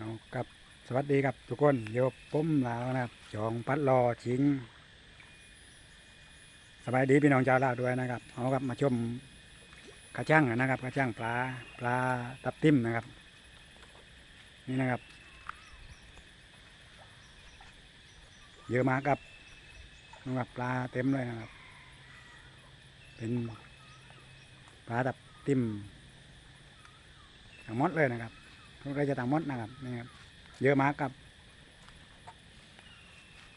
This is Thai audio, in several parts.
เอากับสวัสดีครับทุกคนโยบปุ้มลาวนะครับจองพัดรอชิงสบายดีพี่น้องชาวลาวด้วยนะครับเอาครับมาชมกระช่างนะครับกระช่างปลาปลาตับติ้มนะครับ นี่นะครับ เยอะมากครับนะครับปลาเต็มเลยนะครับ เป็นปลาตับติ้มทั้งหมดเลยนะครับ ทุกไรจะต่างหมดนะครับนี่ครับเยอะมากครับ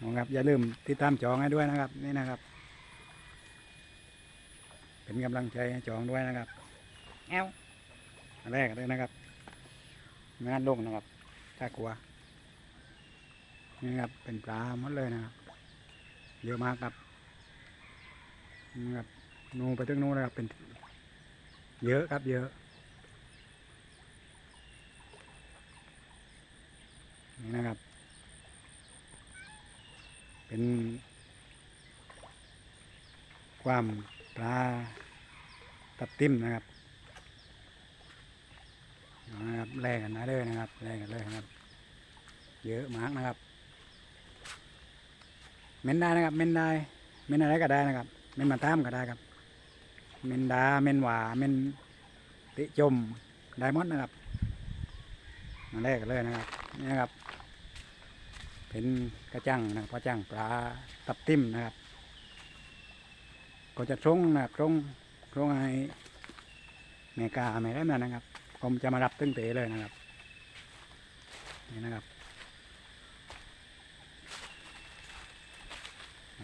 นะครับอย่าลืมติดตามจองให้ด้วยนะครับ นี่นะครับ เป็นกำลังใจให้จองด้วยนะครับแอวอันแรกเลยนะครับ งานลงนะครับถ้ากลัวนี่ครับเป็นปลาหมดเลยนะครับเยอะมากครับนี่ครับนูไปถึงนู้นนะครับเป็น เยอะครับเยอะ นี่นะครับ เป็น ความปลาตับติ้มนะครับนะครับแลกกันนะเลยนะครับแลกกันเลยนะครับ เยอะมากนะครับ เม้นได้นะครับ เม้นได้ เม้นอะไรก็ได้นะครับ เม้นมาตามก็ได้ครับ เม้นดา เม้นหวา เม้นติจม ได้หมดนะครับ มาแลกกันเลยนะครับ นี่นะครับ เป็นกระจังนะกระจังปลาตับติ้มนะครับ ก็จะทรงนะครับทรงทรงให้แม่กาแม่ได้มานะครับ ผมจะมารับตึ้งเตะเลยนะครับ นี่นะครับ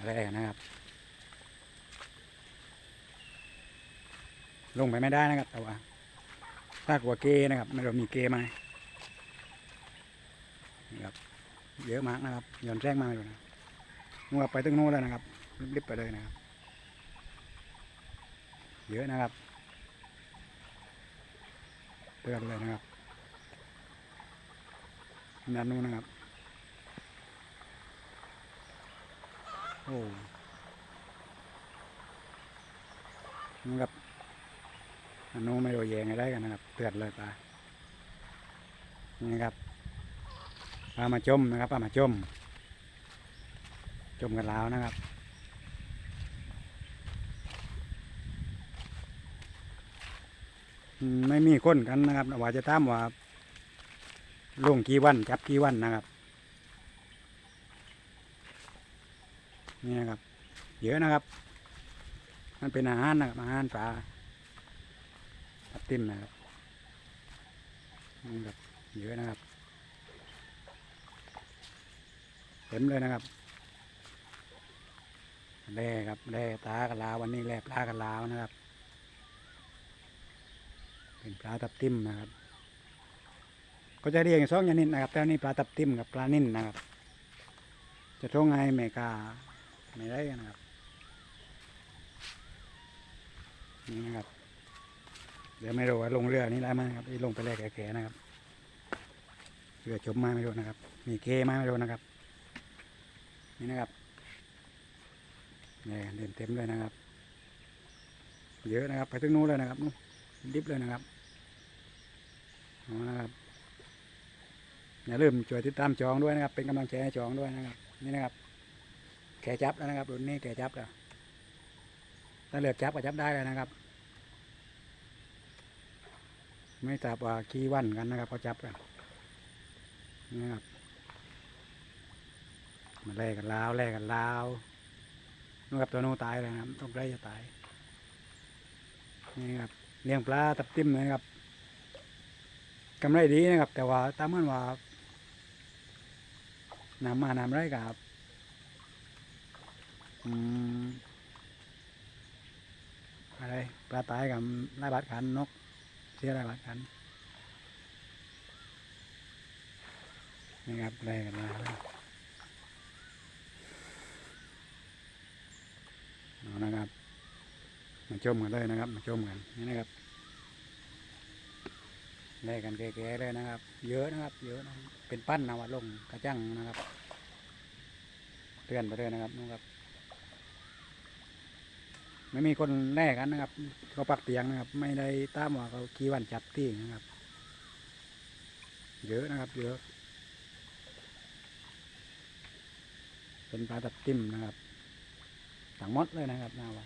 แรกนะครับ ลงไปไม่ได้นะครับแต่ว่าถ้ากลัวเกนะครับ ไม่รู้มีเกไหม ครับ เยอะมากนะครับย่อนแรงมากเลยนะนู่นครับไปตึงโน้นแล้วนะครับรีบๆไปเลยนะครับ เยอะนะครับเตือนเลยนะครับด้านนู้นนะครับ โอ้นู่นครับอันนู้นไม่โดนแยงอะไรกันนะครับ เตือนเลยปลานี่ครับ ปลามาจมนะครับปลามาจม จมกันแล้วนะครับไม่มีคนกันนะครับว่าจะตามว่าลงกี่วันจับกี่วันนะครับนี่นะครับ เยอะนะครับ มันเป็นอาหารนะครับอาหารปลาตับติ้มนะครับนี่ครับเยอะนะครับ เต็มเลยนะครับแร่ครับแร่ตากันลาววันนี้แร่ปลากันลาวนะครับ เป็นปลาตับติ้มนะครับ ก็จะเรียกสองอย่านี้นะครับแต่อันนี่ปลาตับติ้มกับปลานิ่นนะครับ จะท่งไงไม่กาไม่ได้นะครับนี่นะครับเดี๋ยวไม่รู้ว่าลงเรือนี่ได้ไหมครับลงไปแรกแก่ๆนะครับเรือจมมาไม่รู้นะครับ มีเกมาไม่รู้นะครับ นี่นะครับเนี่ยเด่นเต็มเลยนะครับ เยอะนะครับ ไปถึงนู้นเลยนะครับนู้นดิบเลยนะครับนะครับอย่าลืมช่วยติดตามจองด้วยนะครับ เป็นกำลังใจให้จองด้วยนะครับ นี่นะครับแกจับแล้วนะครับรุ่นนี้แกจับแล้วถ้าเลือกจับก็จับได้เลยนะครับ ไม่ทราบว่ากี่วันกันนะครับเขาจับกันนี่นะครับ มาแลกกันลาวแลกกันลาวนู่นครับตัวนู้นตายเลยนะครับต้องใกล้จะตายนี่ครับเลี้ยงปลาตับติ้มนะครับกำไรดีนะครับ แต่ว่าตามมันว่าน้ำมาน้ำไรกับอืมอะไรปลาตายกับไล่บาดขันนกเสียไล่บาดขันนี่ครับแลกกันลาว เอา นะครับ มาชมกันเลยนะครับ มาชมกันนี่นะครับแลกกันแก่ๆเลยนะครับ เยอะนะครับ เยอะนะเป็นปั้นนะวัดลงกระจังนะครับเตือนไปเลยนะครับนู่นครับ ไม่มีคนแลกกันนะครับเขาปักเตียงนะครับ ไม่ได้ตามว่าเขากี่วันจับที่นะครับ เยอะนะครับ เยอะ เป็นปลาตับทิมนะครับ ต่างมดเลยนะครับนาวา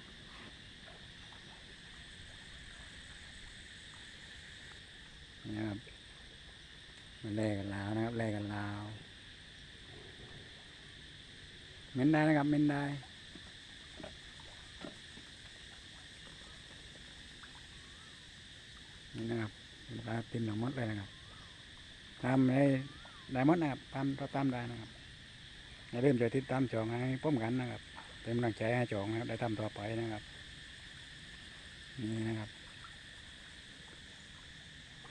นี่นะครับมันแลกกันลาวนะครับแลกกันลาวเม้นได้นะครับเม้นได้นี่นะครับปลาติมหลังมดเลยนะครับตามได้ได้มดนะครับตามตามได้นะครับอย่าลืมช่วยติดตามจองให้ป้อมกันนะครับ เป็นกำลังใจให้จองนะครับ ได้ทำต่อไปนะครับ นี่นะครับ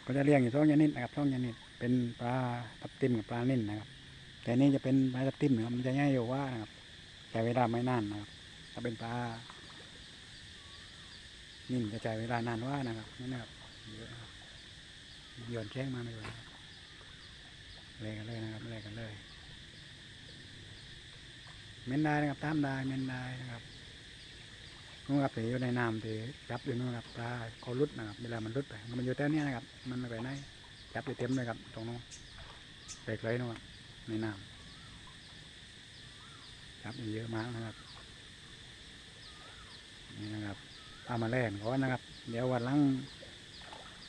ก็จะเลี้ยงอยู่ท้องยานิดนะครับท้องยานิดเป็นปลาทับทิมกับปลานิ่นนะครับ แต่นี่จะเป็นปลาทับทิมนะครับมันจะง่ายอยู่ว่านะครับใช้เวลาไม่นานนะครับ ถ้าเป็นปลานิ่นจะใช้เวลานานว่านะครับนี่นะครับเยอะนะครับโยนแข้งมาไม่เลยนะครับแลกกันเลยนะครับแลกกันเลย เมนได้นะครับตามได้เมนได้นะครับนู่นครับที่อยู่ในน้ำที่จับอยู่นู่นครับปลาเขาลุดนะครับเวลามันลุดไปมันอยู่แต่เนี้ยนะครับ มันไม่ไปไหนจับอยู่เต็มเลยครับตรงนู้นเล็กเลยนู่นครับในน้ำจับอยู่เยอะมากนะครับนี่นะครับเอามาแล่นก่อนนะครับ เดี๋ยววันลัง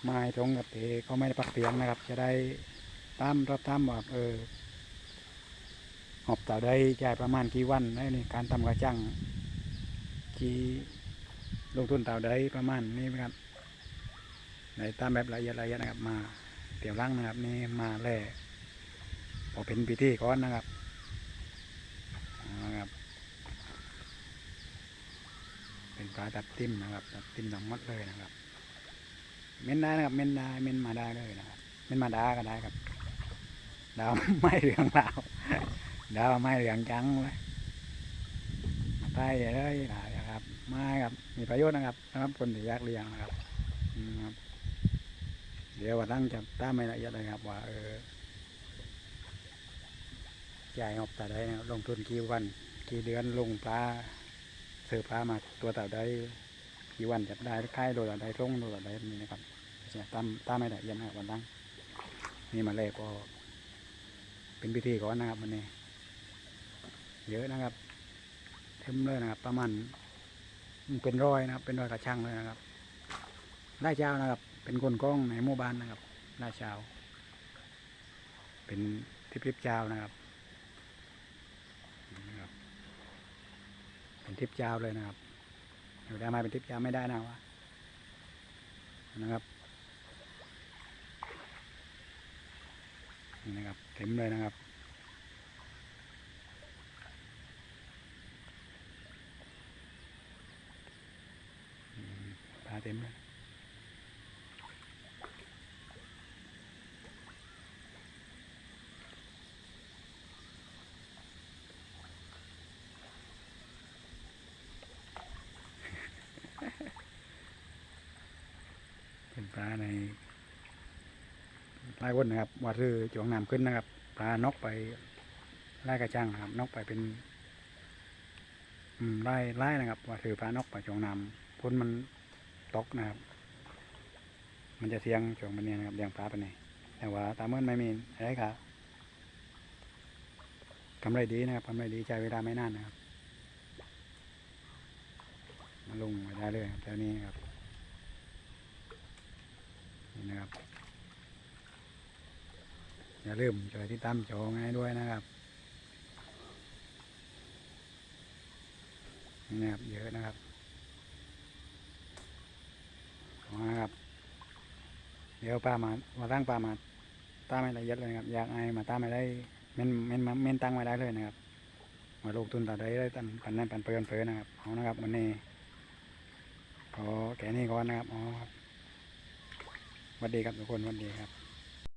ไม้ตรงกับที่เขาไม่ได้ปักเตียงนะครับ จะได้ตามรอบตามว่าเออ อบเต่าได้จ่ายประมาณกี่วันนในการทำกระจังกี่ลงทุนเต่าได้ประมาณนี้นะครับในตามแบบละเอียดละเอียดนะครับมาเตรียมร่างนะครับนี่มาแล่พอเป็นพิธีก้อนนะครับนะครับ เป็นปลาตับทิมนะครับตับทิมหนังมัดเลยนะครับเม้นได้นะครับเม้นได้เม้นมาได้เลยนะครับเม้นมาดาก็ได้ครับดาวไม่เหลืองดาว ดาวไม่เหลืองจังเลยมาใต้เลยนะครับ มาครับมีประโยชน์นะครับสำหรับคนที่อยากเลี้ยงนะครับครับเดี๋ยววันหลังจะตามไม่ละเอียดเลยครับ ว่าเออจ่ายงบแต่ใดนะครับลงทุนกี่วัน กี่เดือนลงปลาเสือปลามาตัวแต่ใดกี่วันจะได้ค่ายโดยอะไรร่งโดยอะไรนี่นะครับตามตามไม่ได้เย็นนะครับวันนั้งนี่มาเลกก็เป็นพิธีก่อนนะครับวันนี้ เยอะนะครับ เต็มเลยนะครับ ประมาณเป็นร้อยนะครับ เป็นร้อยกระชังเลยนะครับได้เช้านะครับ เป็นคนกล้องในหมู่บ้านนะครับได้เช้า เป็นทิพย์เจ้านะครับเป็นทิพย์เจ้าเลยนะครับอยู่ได้มาเป็นทิพย์ยาไม่ได้นะวะนะครับนี่นะครับเต็มเลยนะครับอืมปลาเต็มเลยเป็นปลาในหลายคนนะครับว่าคือจวงน้ำขึ้นนะครับปลานกไปไล่กระจังนะครับนกไปเป็นอืมไล่ไล่นะครับ ว่าคือปลานกไปจวงน้ำพ้นมัน ตกนะครับ มันจะเสียงจวงมันเนี่ยนะครับเลี้ยงปลาไปไหนแต่ว่าตามเมื่อไม่มีอะไรครับกำไรดีนะครับกำไรดีใช้เวลาไม่นานนะครับมาลงมาได้เลยครับแถวนี้ครับนี่นะครับอย่าลืมช่วยที่ตามจองให้ด้วยนะครับนี่นะครับเยอะนะครับ นะครับ เดี๋ยวป้ามามาตั้งป้ามาตามให้ละเอียดเลยครับ อยากไอมาตามไม่ได้เม่นเม่นเม่นตั้งไม่ได้เลยนะครับ มาลงทุนต่อได้ได้ตันปันนั่นปันเปื่อนเปินนะครับเอานะครับวันนี้ขอแก่นี้ก่อนนะครับอ๋อครับสวัสดีครับทุกคนสวัสดีครับ